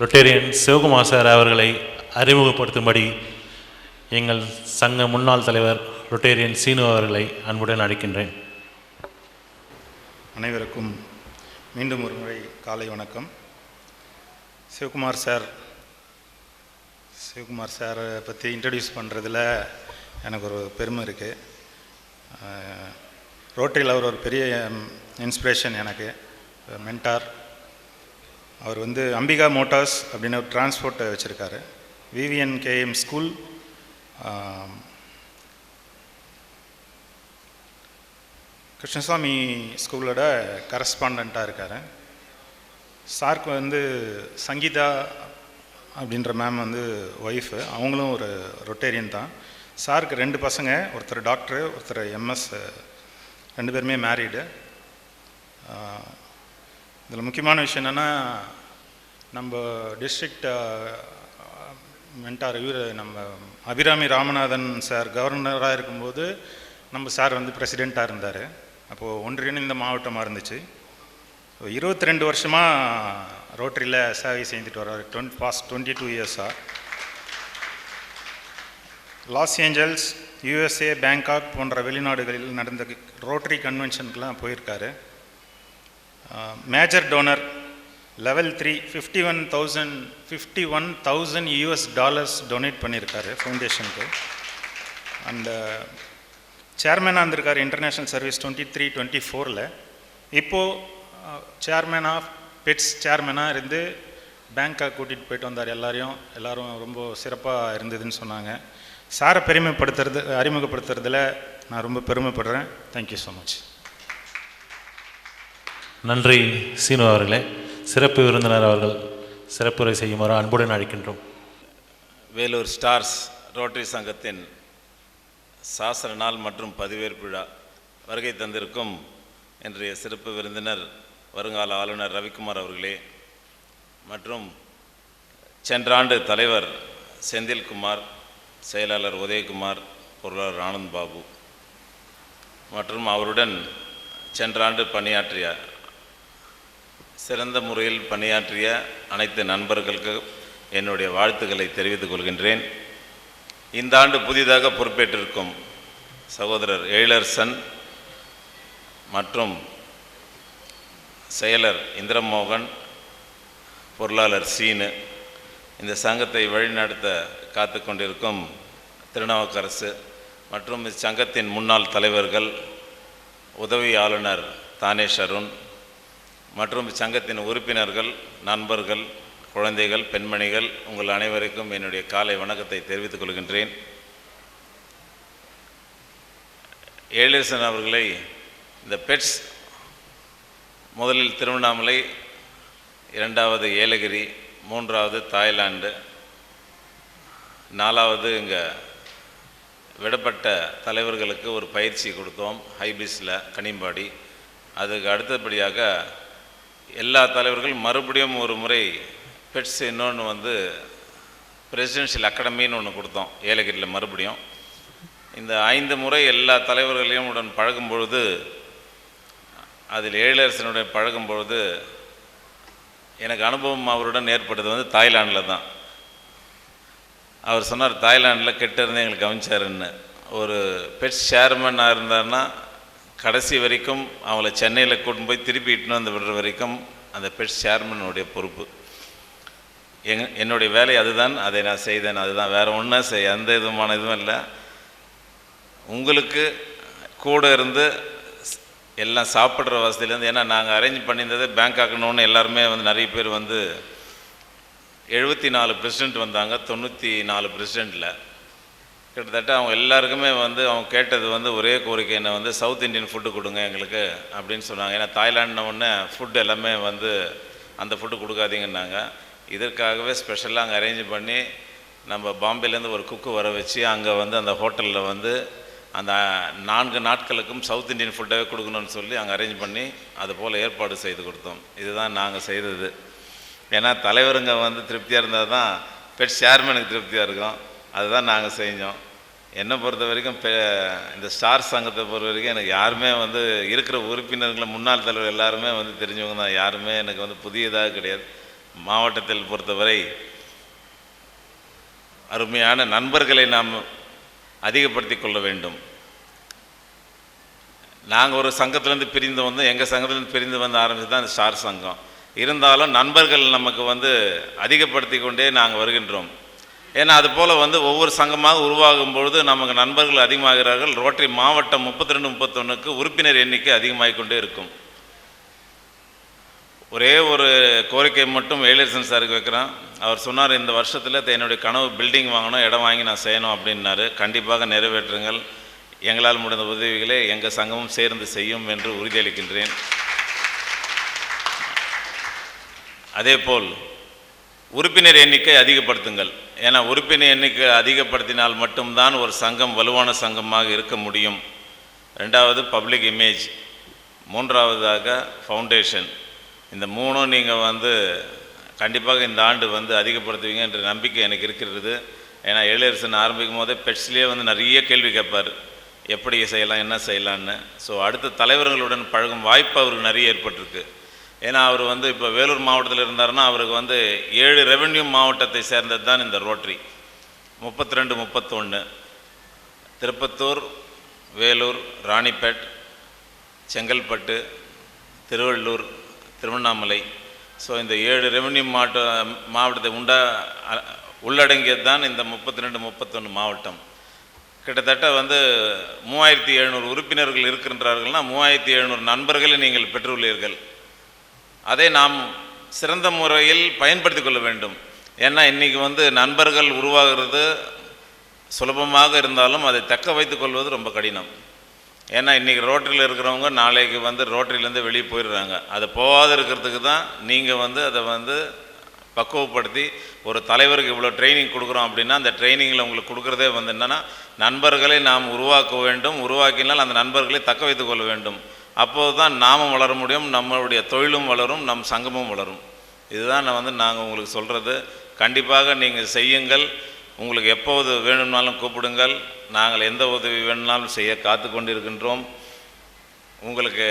Rotarian Sivakumar sir அவர்களை அறிமுகப்படுத்தும்படி எங்கள் சங்க முன்னாள் தலைவர் ரொட்டேரியன் சீனு அவர்களை அன்புடன் அழைக்கின்றேன். அனைவருக்கும் மீண்டும் ஒரு முறை காலை வணக்கம். சிவகுமார் சார் சிவகுமார் சாரை பற்றி இன்ட்ரடியூஸ் பண்ணுறதுல எனக்கு ஒரு பெருமை இருக்குது ரோட்டரியில் அவர் ஒரு பெரிய இன்ஸ்பிரேஷன் எனக்கு. மென்டார் அவர் வந்து அம்பிகா மோட்டார்ஸ் அப்படின்னு ஒரு டிரான்ஸ்போர்ட்டை வச்சுருக்காரு. விவிஎன் கேஎம் ஸ்கூல் கிருஷ்ணசாமி ஸ்கூலோட கரஸ்பாண்டண்ட்டாக இருக்கார். சார்க்கு வந்து சங்கீதா அப்படின்ற மேம் வந்து ஒய்ஃபு அவங்களும் ஒரு ரொட்டேரியன் தான். சாருக்கு ரெண்டு பசங்க ஒருத்தர் டாக்டரு ஒருத்தர் எம்எஸ் ரெண்டு பேருமே மேரீடு இதில் முக்கியமான விஷயம் என்னென்னா நம்ம டிஸ்ட்ரிக்ட் மென்டார் இவர் நம்ம அபிராமி ராமநாதன் சார் கவர்னராக இருக்கும்போது நம்ம சார் வந்து பிரசிடெண்ட்டாக இருந்தார். அப்போது ஒன்றிணைந்த மாவட்டமாக இருந்துச்சு. இருபத்தி ரெண்டு வருஷமாக ரோட்டரியில் சேவை செய்துட்டு வர்றாரு. டுவெண்ட் பாஸ்ட் டுவெண்ட்டி டூ இயர்ஸாக லாஸ் ஏஞ்சல்ஸ் யூஎஸ்ஏ பேங்காக் போன்ற வெளிநாடுகளில் நடந்த ரோட்டரி கன்வென்ஷனுக்கெலாம் போயிருக்காரு. Major donor level three fifty one thousand fifty one thousand US dollars donate பண்ணியிருக்காரு ஃபவுண்டேஷனுக்கு அந்த சேர்மேனாக இருந்திருக்காரு international service twenty three twenty ஃபோரில் இப்போது சேர்மேன் ஆஃப் பெட்ஸ் சேர்மேனாக இருந்து பேங்காக் கூட்டிகிட்டு போயிட்டு வந்தார் எல்லாரையும். எல்லோரும் ரொம்ப சிறப்பாக இருந்ததுன்னு சொன்னாங்க. சாரை பெருமைப்படுத்துறது அறிமுகப்படுத்துறதுல நான் ரொம்ப பெருமைப்படுறேன். தேங்க்யூ ஸோ மச் நன்றி சீனு அவர்களே. சிறப்பு விருந்தினர் அவர்கள் சிறப்புரை செய்யுமாறு அன்புடன் அழைக்கின்றோம். வேலூர் ஸ்டார்ஸ் ரோட்டரி சங்கத்தின் சாசன நாள் மற்றும் பதிவேற்பு விழா வருகை தந்திருக்கும் இன்றைய சிறப்பு விருந்தினர் வருங்கால ஆளுநர் ரவிக்குமார் அவர்களே மற்றும் சென்ற ஆண்டு தலைவர் செந்தில்குமார் செயலாளர் உதயகுமார் பொருளாளர் ஆனந்த் பாபு மற்றும் அவருடன் சென்ற ஆண்டு பணியாற்றிய சிறந்த முறையில் பணியாற்றிய அனைத்து நண்பர்களுக்கு என்னுடைய வாழ்த்துக்களை தெரிவித்துக் கொள்கின்றேன். இந்த ஆண்டு புதிதாக பொறுப்பேற்றிருக்கும் சகோதரர் எழிலரசன் மற்றும் செயலர் இந்திரமோகன் பொருளாளர் சீனு இந்த சங்கத்தை வழிநடத்த காத்து கொண்டிருக்கும் திருநாவுக்கரசு மற்றும் இச்சங்கத்தின் முன்னாள் தலைவர்கள் உதவி ஆளுநர் தானேஷ் அருண் மற்றும் இச்சங்கத்தின் உறுப்பினர்கள் நண்பர்கள் குழந்தைகள் பெண்மணிகள் உங்கள் அனைவருக்கும் என்னுடைய காலை வணக்கத்தை தெரிவித்துக் கொள்கின்றேன். ஏழிசன் அவர்களை இந்த பெட்ஸ் முதலில் திருவண்ணாமலை இரண்டாவது ஏலகிரி மூன்றாவது தாய்லாண்டு நாலாவது இங்கே விடப்பட்ட தலைவர்களுக்கு ஒரு பயிற்சி கொடுத்தோம் ஹைபிஸில் கனிம்பாடி. அதுக்கு அடுத்தபடியாக எல்லா தலைவர்கள் மறுபடியும் ஒரு முறை பெட்ஸ் இன்னொன்று வந்து பிரசிடென்ஷியல் அகாடமின்னு ஒன்று கொடுத்தோம் ஏலகிரியில் மறுபடியும். இந்த ஐந்து முறை எல்லா தலைவர்களையும் உடன் பழகும் பொழுது அதில் ஏழரசனுடன் பழகும் பொழுது எனக்கு அனுபவம் அவருடன் ஏற்பட்டது வந்து தாய்லாண்டில் தான். அவர் சொன்னார் தாய்லாண்டில் கெட்டிருந்து எங்களுக்கு கவனிச்சாருன்னு. ஒரு பெட்ஸ் சேர்மனாக இருந்தார்னா கடைசி வரைக்கும் அவங்கள சென்னையில் கூட்டின்னு போய் திருப்பி இட்டுன்னு வந்து விடுற வரைக்கும் அந்த பெட் சேர்மனுடைய பொறுப்பு. எங் என்னுடைய வேலை அதுதான் அதை நான் செய்தேன் அதுதான். வேறு ஒன்றும் செய் எந்த விதமான இதுவும் இல்லை. உங்களுக்கு கூட இருந்து எல்லாம் சாப்பிட்ற வசதியிலேருந்து ஏன்னா நாங்கள் அரேஞ்ச் பண்ணியிருந்தது பேங்காக்னு எல்லாருமே வந்து நிறைய பேர் வந்து எழுபத்தி நாலு பிரசிடெண்ட் வந்தாங்க தொண்ணூற்றி நாலு பிரசிடெண்ட்டில் கிட்டத்தட்ட அவங்க எல்லாருக்குமே வந்து அவங்க கேட்டது வந்து ஒரே கோரிக்கை என்ன வந்து சவுத் இந்தியன் ஃபுட்டு கொடுங்க எங்களுக்கு அப்படின்னு சொன்னாங்க. ஏன்னா தாய்லாண்டின உடனே ஃபுட் எல்லாமே வந்து அந்த ஃபுட்டு கொடுக்காதீங்கன்னாங்க. இதற்காகவே ஸ்பெஷலாக அங்கே அரேஞ்ச் பண்ணி நம்ம பாம்பேலேருந்து ஒரு குக்கு வர வச்சு அங்கே வந்து அந்த ஹோட்டலில் வந்து அந்த நான்கு நாட்களுக்கும் சவுத் இந்தியன் ஃபுட்டாகவே கொடுக்கணும்னு சொல்லி அங்கே அரேஞ்ச் பண்ணி அது போல் ஏற்பாடு செய்து கொடுத்தோம். இதுதான் நாங்கள் செய்தது. ஏன்னா தலைவருங்க வந்து திருப்தியாக இருந்தால் தான் பெட் சேர்மனுக்கு திருப்தியாக இருக்கும். அதுதான் நாங்கள் செஞ்சோம். என்னை பொறுத்த வரைக்கும் பெ இந்த ஸ்டார் சங்கத்தை பொறுத்த வரைக்கும் எனக்கு யாருமே வந்து இருக்கிற உறுப்பினர்களை முன்னாள் தலைவர் எல்லாருமே வந்து தெரிஞ்சவங்க தான். யாருமே எனக்கு வந்து புதியதாக கிடையாது. மாவட்டத்தில் பொறுத்தவரை அருமையான நண்பர்களை நாம் அதிகப்படுத்தி கொள்ள வேண்டும். நாங்கள் ஒரு சங்கத்திலேருந்து பிரிந்து வந்தோம் எங்கள் சங்கத்திலேருந்து பிரிந்து வந்து ஆரம்பித்து தான் இந்த ஸ்டார் சங்கம். இருந்தாலும் நண்பர்கள் நமக்கு வந்து அதிகப்படுத்தி கொண்டே நாங்கள் வருகின்றோம். ஏன்னா அது போல் வந்து ஒவ்வொரு சங்கமாக உருவாகும் பொழுது நமக்கு நண்பர்கள் அதிகமாகிறார்கள். ரோட்டரி மாவட்டம் முப்பத்தி ரெண்டு முப்பத்தொன்றுக்கு உறுப்பினர் எண்ணிக்கை அதிகமாகிக் கொண்டே இருக்கும். ஒரே ஒரு கோரிக்கை மட்டும் வேலரசன் சாருக்கு வைக்கிறேன். அவர் சொன்னார் இந்த வருஷத்தில் என்னுடைய கனவு பில்டிங் வாங்கணும் இடம் வாங்கி நான் செய்யணும் அப்படின்னாரு. கண்டிப்பாக நிறைவேற்றுங்கள். எங்களால் முடிந்த உதவிகளை எங்கள் சங்கமும் சேர்ந்து செய்யும் என்று உறுதியளிக்கின்றேன். அதேபோல் உறுப்பினர் எண்ணிக்கை அதிகப்படுத்துங்கள். ஏன்னா உறுப்பினர் எண்ணிக்கை அதிகப்படுத்தினால் மட்டும்தான் ஒரு சங்கம் வலுவான சங்கமாக இருக்க முடியும். ரெண்டாவது பப்ளிக் இமேஜ் மூன்றாவதாக ஃபவுண்டேஷன் இந்த மூணும் நீங்கள் வந்து கண்டிப்பாக இந்த ஆண்டு வந்து அதிகப்படுத்துவீங்க என்ற நம்பிக்கை எனக்கு இருக்கிறது. ஏன்னா எழிலரசன் ஆரம்பிக்கும் போதே பெட்ஸ்லேயே வந்து நிறைய கேள்வி கேட்பார். எப்படி செய்யலாம் என்ன செய்யலான்னு ஸோ அடுத்த தலைவர்களுடன் பழகும் வாய்ப்பு அவருக்கு நிறைய ஏற்பட்டிருக்கு. ஏன்னா அவர் வந்து இப்போ வேலூர் மாவட்டத்தில் இருந்தாருன்னா அவருக்கு வந்து ஏழு ரெவென்யூ மாவட்டத்தை சேர்ந்தது தான் இந்த ரோட்ரி முப்பத்தி ரெண்டு முப்பத்தொன்று திருப்பத்தூர் வேலூர் ராணிப்பேட் செங்கல்பட்டு திருவள்ளூர் திருவண்ணாமலை. ஸோ இந்த ஏழு ரெவென்யூ மாவட்ட மாவட்டத்தை உண்டா உள்ளடங்கியது தான் இந்த முப்பத்தி ரெண்டு முப்பத்தொன்று மாவட்டம். கிட்டத்தட்ட வந்து மூவாயிரத்தி எழுநூறு உறுப்பினர்கள் இருக்கின்றார்கள்னா மூவாயிரத்தி எழுநூறு நண்பர்களை நீங்கள் பெற்றுள்ளீர்கள். அதை நாம் சிறந்த முறையில் பயன்படுத்தி கொள்ள வேண்டும். ஏன்னா இன்றைக்கி வந்து நண்பர்கள் உருவாகிறது சுலபமாக இருந்தாலும் அதை தக்க வைத்துக் கொள்வது ரொம்ப கடினம். ஏன்னா இன்றைக்கி ரோட்டரியில் இருக்கிறவங்க நாளைக்கு வந்து ரோட்டரியிலேருந்து வெளியே போயிடுறாங்க. அதை போகாத இருக்கிறதுக்கு தான் நீங்கள் வந்து அதை வந்து பக்குவப்படுத்தி ஒரு தலைவருக்கு இவ்வளோ ட்ரைனிங் கொடுக்குறோம் அப்படின்னா அந்த ட்ரைனிங்கில் உங்களுக்கு கொடுக்குறதே வந்து என்னென்னா நண்பர்களை நாம் உருவாக்க வேண்டும். உருவாக்கினால் அந்த நண்பர்களை தக்க வைத்துக் கொள்ள வேண்டும். அப்போது தான் நாமும் வளர முடியும் நம்மளுடைய தொழிலும் வளரும் நம் சங்கமும் வளரும். இதுதான் நான் வந்து நாங்கள் உங்களுக்கு சொல்கிறது கண்டிப்பாக நீங்கள் செய்யுங்கள். உங்களுக்கு எப்போது வேணும்னாலும் கூப்பிடுங்கள். நாங்கள் எந்த உதவி வேணும்னாலும் செய்ய காத்து கொண்டிருக்கின்றோம். உங்களுக்கு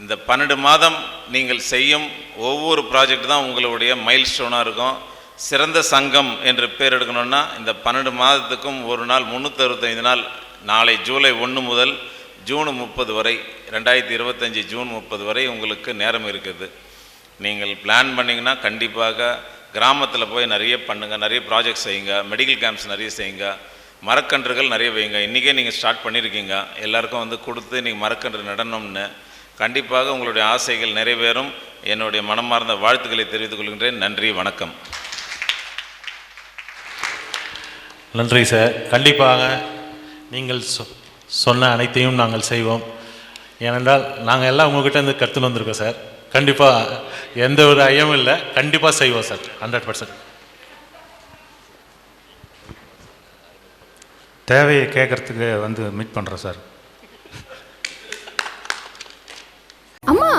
இந்த பன்னெண்டு மாதம் நீங்கள் செய்யும் ஒவ்வொரு ப்ராஜெக்ட் தான் உங்களுடைய மைல் ஸ்டோனாக இருக்கும். சிறந்த சங்கம் என்று பேர் எடுக்கணும்னா இந்த பன்னெண்டு மாதத்துக்கும் ஒரு நாள் முந்நூற்றறுபத்தைந்து நாள் நாளை ஜூலை ஒன்று முதல் ஜூன் முப்பது வரை ரெண்டாயிரத்தி இருபத்தஞ்சி ஜூன் முப்பது வரை உங்களுக்கு நேரம் இருக்குது. நீங்கள் பிளான் பண்ணிங்கன்னா கண்டிப்பாக கிராமத்தில் போய் நிறைய பண்ணுங்கள் நிறைய ப்ராஜெக்ட் செய்யுங்க மெடிக்கல் கேம்ப்ஸ் நிறைய செய்யுங்க மரக்கன்றுகள் நிறைய வைங்க. இன்றைக்கே நீங்கள் ஸ்டார்ட் பண்ணியிருக்கீங்க எல்லாருக்கும் வந்து கொடுத்து நீங்கள் மரக்கன்று நடணும்னு கண்டிப்பாக உங்களுடைய ஆசைகள் நிறைவேறும். என்னுடைய மனமார்ந்த வாழ்த்துக்களை தெரிவித்துக் கொள்கின்றேன். நன்றி வணக்கம். நன்றி சார் கண்டிப்பாக நீங்கள் சொ- சொன்ன அனைத்தையும் நாங்கள் செய்வோம். ஏனென்றால் நாங்கள் எல்லாம் உங்ககிட்ட இருந்து கற்றுன்னு வந்திருக்கோம் சார். கண்டிப்பாக எந்த ஒரு ஐயமும் இல்லை. கண்டிப்பாக செய்வோம் சார். ஹண்ட்ரட் பர்சன்ட் தேவையை கேட்கறதுக்கு வந்து மீட் பண்ணுறோம் சார்.